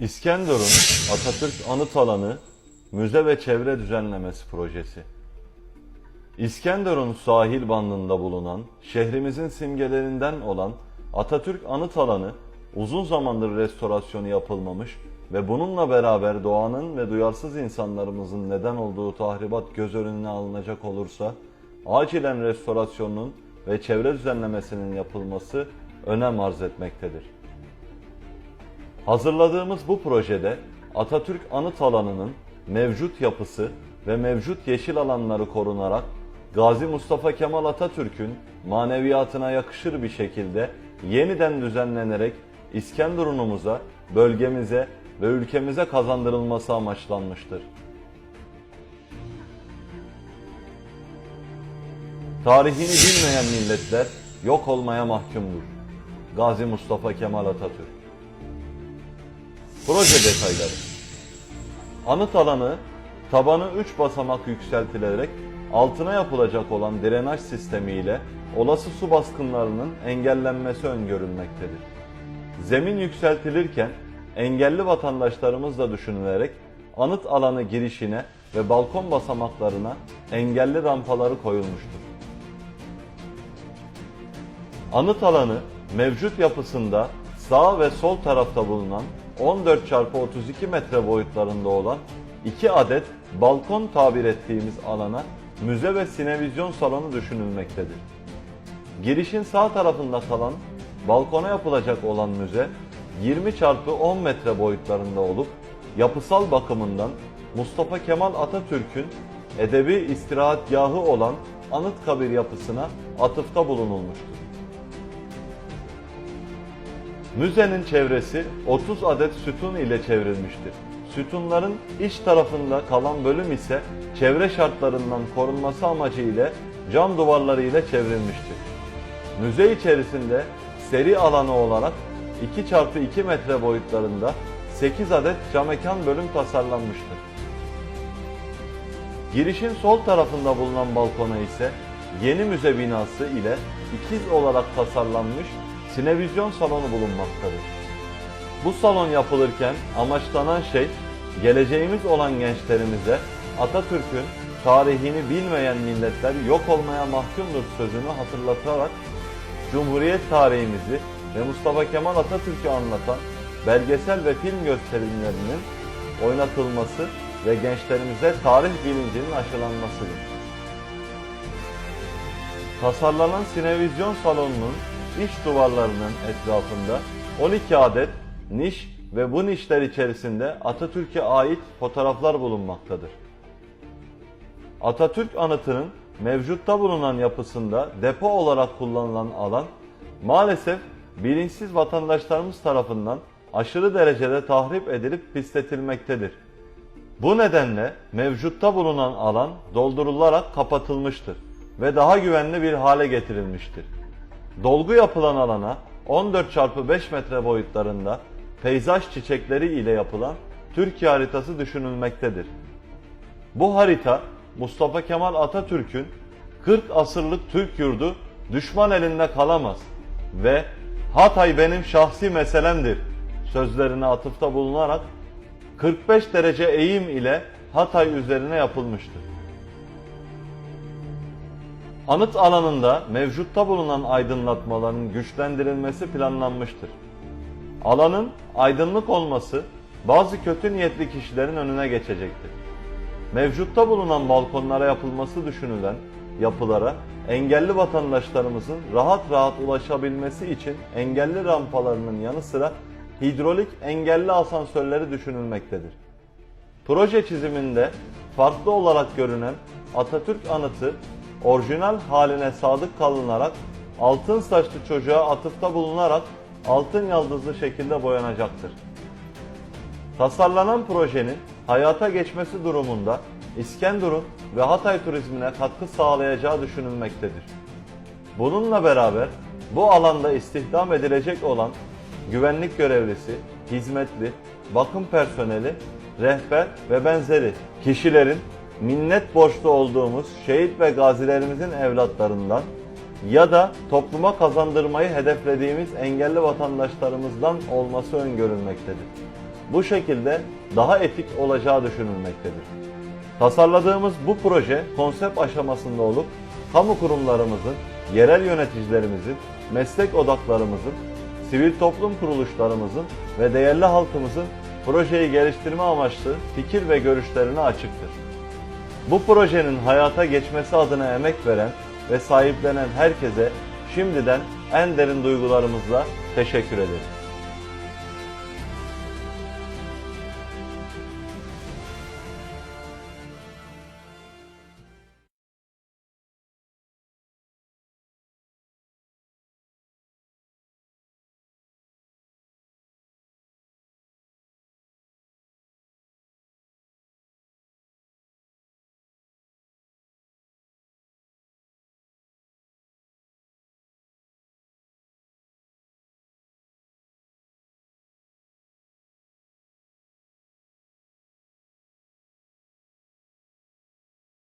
İskenderun Atatürk Anıt Alanı Müze ve Çevre Düzenlemesi Projesi İskenderun sahil bandında bulunan şehrimizin simgelerinden olan Atatürk Anıt Alanı uzun zamandır restorasyonu yapılmamış ve bununla beraber doğanın ve duyarsız insanlarımızın neden olduğu tahribat göz önüne alınacak olursa acilen restorasyonunun ve çevre düzenlemesinin yapılması önem arz etmektedir. Hazırladığımız bu projede Atatürk Anıt Alanı'nın mevcut yapısı ve mevcut yeşil alanları korunarak Gazi Mustafa Kemal Atatürk'ün maneviyatına yakışır bir şekilde yeniden düzenlenerek İskenderun'umuza, bölgemize ve ülkemize kazandırılması amaçlanmıştır. Tarihini bilmeyen milletler yok olmaya mahkumdur. Gazi Mustafa Kemal Atatürk Proje detayları Anıt alanı tabanı 3 basamak yükseltilerek altına yapılacak olan drenaj sistemiyle olası su baskınlarının engellenmesi öngörülmektedir. Zemin yükseltilirken engelli vatandaşlarımız da düşünülerek anıt alanı girişine ve balkon basamaklarına engelli rampaları koyulmuştur. Anıt alanı mevcut yapısında sağ ve sol tarafta bulunan 14 çarpı 32 metre boyutlarında olan iki adet balkon tabir ettiğimiz alana müze ve sinevizyon salonu düşünülmektedir. Girişin sağ tarafında kalan balkona yapılacak olan müze 20 çarpı 10 metre boyutlarında olup yapısal bakımından Mustafa Kemal Atatürk'ün edebi istirahatgahı olan Anıtkabir yapısına atıfta bulunulmuştur. Müzenin çevresi 30 adet sütun ile çevrilmiştir. Sütunların iç tarafında kalan bölüm ise çevre şartlarından korunması amacı ile cam duvarları ile çevrilmiştir. Müze içerisinde seri alanı olarak 2 çarpı 2 metre boyutlarında 8 adet cam mekan bölüm tasarlanmıştır. Girişin sol tarafında bulunan balkona ise yeni müze binası ile ikiz olarak tasarlanmış sinevizyon salonu bulunmaktadır. Bu salon yapılırken amaçlanan şey geleceğimiz olan gençlerimize Atatürk'ün tarihini bilmeyen milletler yok olmaya mahkumdur sözünü hatırlatarak Cumhuriyet tarihimizi ve Mustafa Kemal Atatürk'ü anlatan belgesel ve film gösterimlerinin oynatılması ve gençlerimize tarih bilincinin aşılanmasıdır. Tasarlanan sinevizyon salonunun iç duvarlarının etrafında 12 adet niş ve bu nişler içerisinde Atatürk'e ait fotoğraflar bulunmaktadır. Atatürk anıtının mevcutta bulunan yapısında depo olarak kullanılan alan maalesef bilinçsiz vatandaşlarımız tarafından aşırı derecede tahrip edilip pisletilmektedir. Bu nedenle mevcutta bulunan alan doldurularak kapatılmıştır ve daha güvenli bir hale getirilmiştir. Dolgu yapılan alana 14 çarpı 5 metre boyutlarında peyzaj çiçekleri ile yapılan Türkiye haritası düşünülmektedir. Bu harita Mustafa Kemal Atatürk'ün 40 asırlık Türk yurdu düşman elinde kalamaz ve Hatay benim şahsi meselemdir sözlerine atıfta bulunarak 45 derece eğim ile Hatay üzerine yapılmıştır. Anıt alanında mevcutta bulunan aydınlatmaların güçlendirilmesi planlanmıştır. Alanın aydınlık olması bazı kötü niyetli kişilerin önüne geçecektir. Mevcutta bulunan balkonlara yapılması düşünülen yapılara engelli vatandaşlarımızın rahat rahat ulaşabilmesi için engelli rampalarının yanı sıra hidrolik engelli asansörleri düşünülmektedir. Proje çiziminde farklı olarak görünen Atatürk anıtı orijinal haline sadık kalınarak altın saçlı çocuğa atıfta bulunarak altın yıldızlı şekilde boyanacaktır. Tasarlanan projenin hayata geçmesi durumunda İskenderun ve Hatay turizmine katkı sağlayacağı düşünülmektedir. Bununla beraber bu alanda istihdam edilecek olan güvenlik görevlisi, hizmetli, bakım personeli, rehber ve benzeri kişilerin minnet borçlu olduğumuz şehit ve gazilerimizin evlatlarından ya da topluma kazandırmayı hedeflediğimiz engelli vatandaşlarımızdan olması öngörülmektedir. bu şekilde daha etik olacağı düşünülmektedir. Tasarladığımız bu proje konsept aşamasında olup kamu kurumlarımızın, yerel yöneticilerimizin, meslek odaklarımızın, sivil toplum kuruluşlarımızın ve değerli halkımızın projeyi geliştirme amaçlı fikir ve görüşlerine açıktır. Bu projenin hayata geçmesi adına emek veren ve sahiplenen herkese şimdiden en derin duygularımızla teşekkür ederiz.